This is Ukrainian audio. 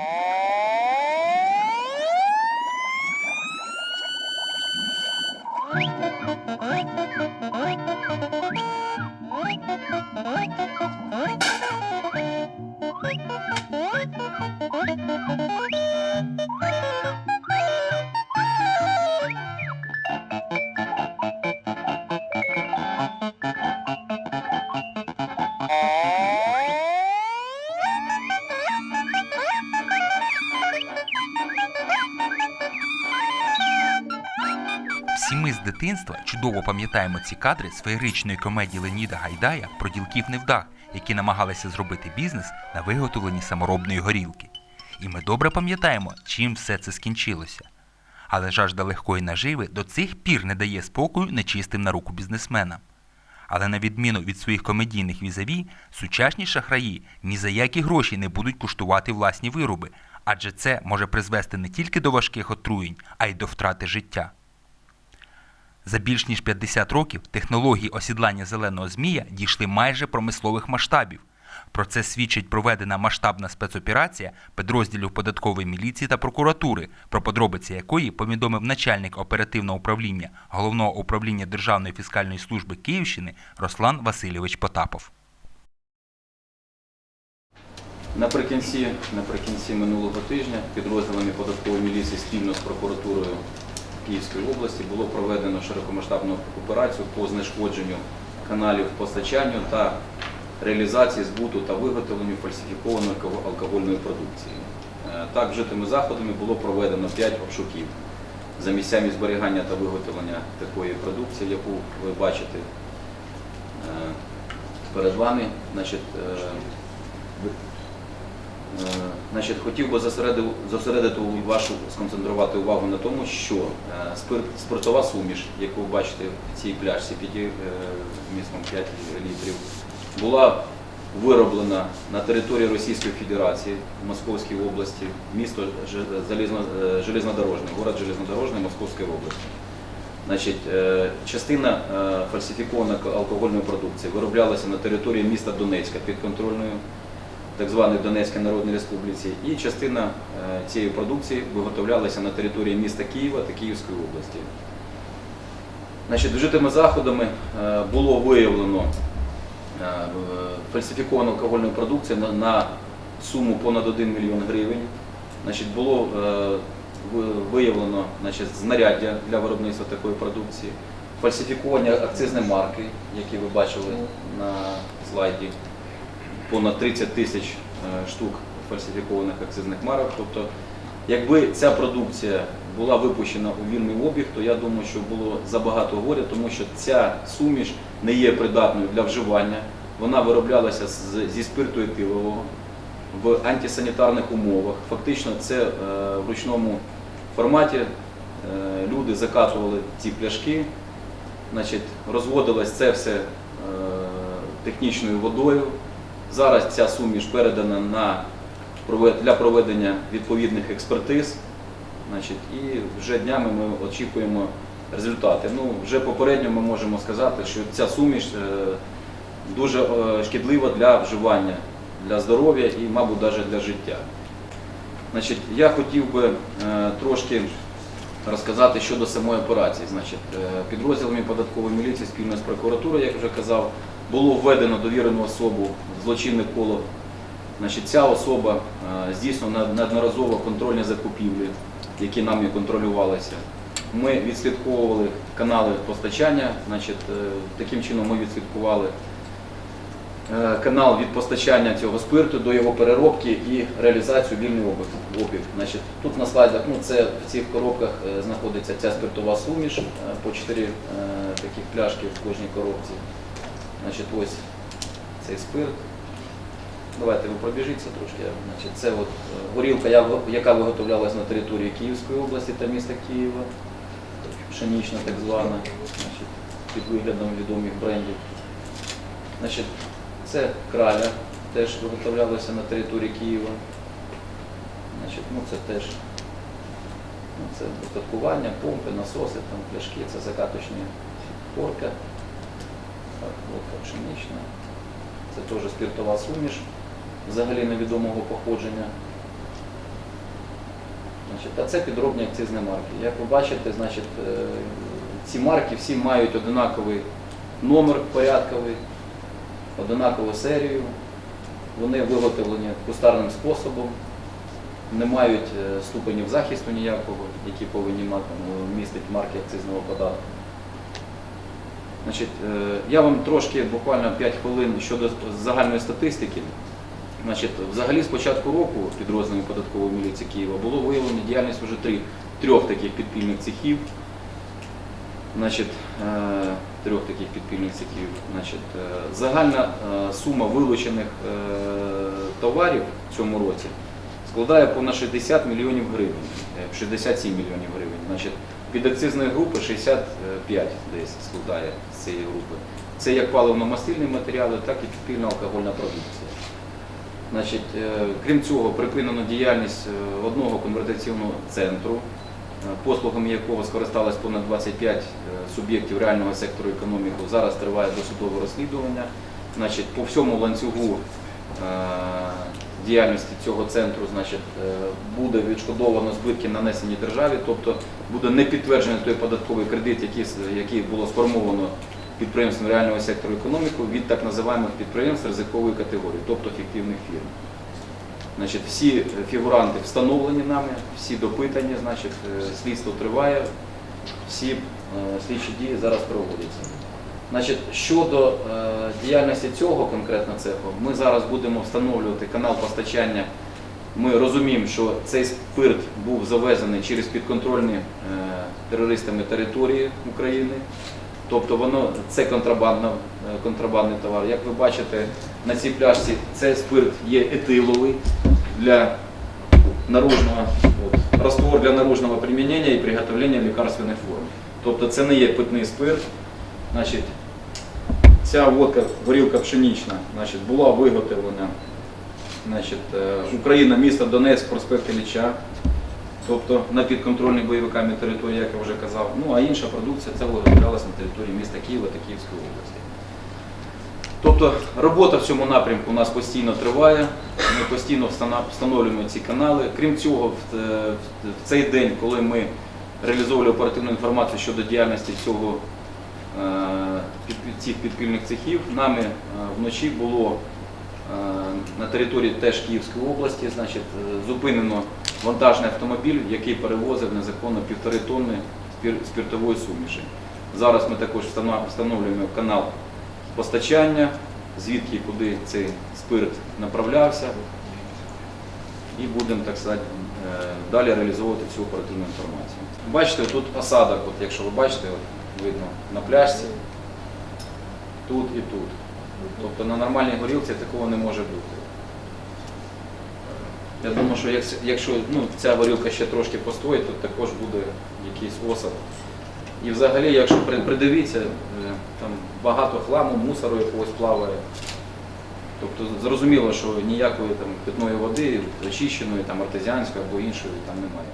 Oh. Всі ми з дитинства чудово пам'ятаємо ці кадри з феєричної комедії Леніда Гайдая про ділків невдах, які намагалися зробити бізнес на виготовленні саморобної горілки. І ми добре пам'ятаємо, чим все це скінчилося. Але жажда легкої наживи до цих пір не дає спокою нечистим на руку бізнесменам. Але на відміну від своїх комедійних візаві, сучасні шахраї ні за які гроші не будуть куштувати власні вироби, адже це може призвести не тільки до важких отруєнь, а й до втрати життя. За більш ніж 50 років технології осідлання зеленого змія дійшли майже промислових масштабів. Про це свідчить проведена масштабна спецоперація підрозділів податкової міліції та прокуратури, про подробиці якої повідомив начальник оперативного управління головного управління Державної фіскальної служби Київщини Руслан Васильович Потапов. Наприкінці, наприкінці минулого тижня підрозділами податкової міліції спільно з прокуратурою Київської області було проведено широкомасштабну операцію по знешкодженню каналів постачанню та реалізації збуту та виготовленню фальсифікованої алкогольної продукції. Е, Так, вжитими заходами було проведено 5 обшуків за місцями зберігання та виготовлення такої продукції, яку ви бачите е, перед вами. Значить, е, Значить, хотів би зосередив- зосередити вашу сконцентрувати увагу на тому, що е, спирт, спиртова суміш, яку ви бачите в цій пляшці під е, вмістом 5 літрів, була вироблена на території Російської Федерації в Московській області, місто е, Железнодорожне, город Железнодорожний Московської області. Значить, е, частина е, фальсифікованої алкогольної продукції вироблялася на території міста Донецька підконтрольною так званої Донецької Народної Республіці, і частина е, цієї продукції виготовлялася на території міста Києва та Київської області. Значить, вжитими заходами е, було виявлено е, фальсифіковану алкогольну продукцію на, суму понад 1 мільйон гривень. Значить, було виявлено значить, знаряддя для виробництва такої продукції, фальсифіковані акцизні марки, які ви бачили на слайді понад 30 тисяч е, штук фальсифікованих акцизних марок. Тобто, якби ця продукція була випущена у вільний обіг, то я думаю, що було забагато горя, тому що ця суміш не є придатною для вживання. Вона вироблялася зі спирту етилового в антисанітарних умовах. Фактично, це е, в ручному форматі е, люди закатували ці пляшки, значить, розводилось це все технічною водою. Зараз ця суміш передана на для проведення відповідних експертиз. Значить, і вже днями ми очікуємо результати. Ну, вже попередньо ми можемо сказати, що ця суміш е, дуже е, шкідлива для вживання, для здоров'я і, мабуть, навіть для життя. Значить, я хотів би е, трошки розказати щодо самої операції. Значить, підрозділами податкової міліції спільно з прокуратурою, як вже казав, було введено довірену особу в злочинне коло. Значить, ця особа е, здійснила неодноразово контрольні закупівлі, які нами контролювалися. Ми відслідковували канали постачання. Значить, е, таким чином ми відслідкували е, канал від постачання цього спирту до його переробки і реалізацію вільний обіг. Значить, тут на слайдах ну, це, в цих коробках знаходиться ця спиртова суміш по 4 таких пляшки в кожній коробці. Значить, ось цей спирт. Давайте ви пробіжіться трошки. Значить, це от е, горілка, яка виготовлялась на території Київської області та міста Києва, пшенічна так звана, значить, під виглядом відомих брендів. Значить, це краля, теж виготовлялася на території Києва. Значить, ну, це теж ну, це устаткування, помпи, насоси, там, пляшки, це закаточні порка. Пшенична. Це теж спиртова суміш, взагалі невідомого походження. Значить, а це підробні акцизні марки. Як ви бачите, значить, е, ці марки всі мають одинаковий номер порядковий, одинакову серію. Вони виготовлені кустарним способом, не мають е, ступенів захисту ніякого, які повинні мати, ну, містить марки акцизного податку. Значить, е, я вам трошки, буквально 5 хвилин щодо загальної статистики. Значить, взагалі з початку року підрозділами податкової міліції Києва було виявлено діяльність вже три, трьох таких підпільних цехів. Значить, е, трьох таких підпільних цехів. Значить, е, загальна сума вилучених товарів в цьому році складає понад 60 мільйонів гривень, е, 67 мільйонів гривень. Значить, під акцизної групи 65 десь складає з цієї групи. Це як паливно-мастильні матеріали, так і підпільна алкогольна продукція. Значить, е, крім цього, припинено діяльність е, одного конвертаційного центру, е, послугами якого скористалось понад 25 е, суб'єктів реального сектору економіки. Зараз триває досудове розслідування. Значить, по всьому ланцюгу діяльності цього центру е, буде відшкодовано збитки, нанесені державі, тобто буде не підтверджений той податковий кредит, який, було сформовано підприємством реального сектору економіки від так називаємих підприємств ризикової категорії, тобто фіктивних фірм. Всі фігуранти встановлені нами, всі допитані, е, слідство триває, всі е, слідчі дії зараз проводяться. Значить, щодо е, діяльності цього конкретно цеху, ми зараз будемо встановлювати канал постачання. Ми розуміємо, що цей спирт був завезений через підконтрольні е, терористами території України. Тобто воно це контрабандна, е, контрабандний товар. Як ви бачите, на цій пляшці цей спирт є етиловий для наружного от, раствор для наружного примінення і приготовлення лікарственних форм. Тобто це не є питний спирт. Значить, ця водка, горілка пшенична, значить, була виготовлена значить, е, Україна, місто Донецьк, проспект Ілліча, тобто на підконтрольних бойовиками території, як я вже казав. Ну а інша продукція це виготовлялася на території міста Києва та Київської області. Тобто робота в цьому напрямку у нас постійно триває, ми постійно встановлюємо ці канали. Крім цього, в, е, цей день, коли ми реалізовували оперативну інформацію щодо діяльності цього, цих підпільних цехів, нами е, вночі було е, на території теж Київської області е, зупинено вантажний автомобіль, який перевозив незаконно півтори тонни спір- спиртової суміші. Зараз ми також встановлюємо канал постачання, звідки куди цей спирт направлявся, і будемо е, далі реалізовувати цю оперативну інформацію. Бачите, тут осадок, якщо ви бачите, видно на пляжці, тут і тут. Тобто на нормальній горілці такого не може бути. Я думаю, що якщо ну, ця горілка ще трошки постоїть, то також буде якийсь осад. І взагалі, якщо придивіться, е, там багато хламу, мусору якогось плаває. Тобто зрозуміло, що ніякої там питної води, очищеної, там артезіанської або іншої там немає.